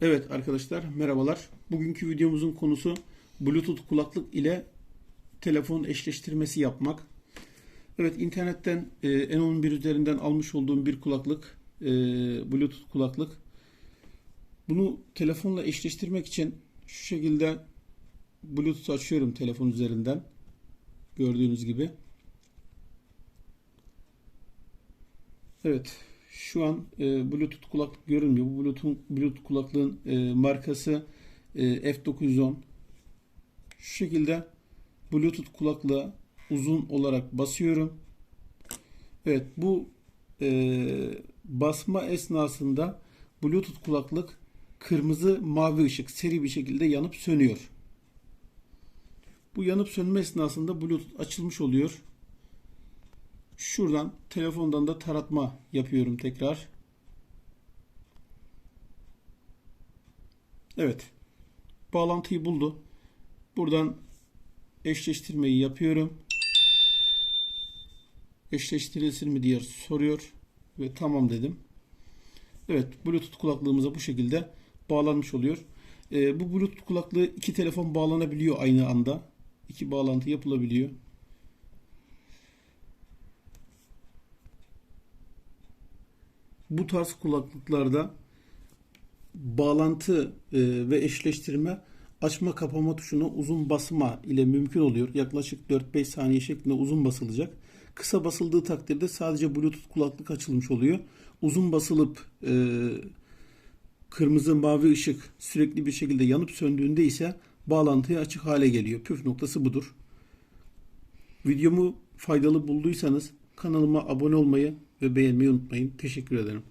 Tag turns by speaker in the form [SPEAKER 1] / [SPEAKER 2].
[SPEAKER 1] Evet arkadaşlar merhabalar. Bugünkü videomuzun konusu Bluetooth kulaklık ile telefon eşleştirmesi yapmak. Evet internetten e, N11 üzerinden almış olduğum bir kulaklık, e, Bluetooth kulaklık. Bunu telefonla eşleştirmek için şu şekilde Bluetooth açıyorum telefon üzerinden. Gördüğünüz gibi. Evet. Şu an e, Bluetooth kulaklık görünmüyor. Bu Bluetooth, Bluetooth kulaklığın e, markası e, F910. Şu şekilde Bluetooth kulaklığa uzun olarak basıyorum. Evet bu e, basma esnasında Bluetooth kulaklık kırmızı mavi ışık seri bir şekilde yanıp sönüyor. Bu yanıp sönme esnasında Bluetooth açılmış oluyor. Şuradan telefondan da taratma yapıyorum tekrar. Evet. Bağlantıyı buldu. Buradan eşleştirmeyi yapıyorum. Eşleştirilsin mi diye soruyor ve tamam dedim. Evet, Bluetooth kulaklığımıza bu şekilde bağlanmış oluyor. Ee, bu Bluetooth kulaklığı iki telefon bağlanabiliyor aynı anda. İki bağlantı yapılabiliyor. Bu tarz kulaklıklarda bağlantı e, ve eşleştirme açma kapama tuşuna uzun basma ile mümkün oluyor. Yaklaşık 4-5 saniye şeklinde uzun basılacak. Kısa basıldığı takdirde sadece Bluetooth kulaklık açılmış oluyor. Uzun basılıp e, kırmızı mavi ışık sürekli bir şekilde yanıp söndüğünde ise bağlantıya açık hale geliyor. Püf noktası budur. Videomu faydalı bulduysanız kanalıma abone olmayı ve beğenmeyi unutmayın. Teşekkür ederim.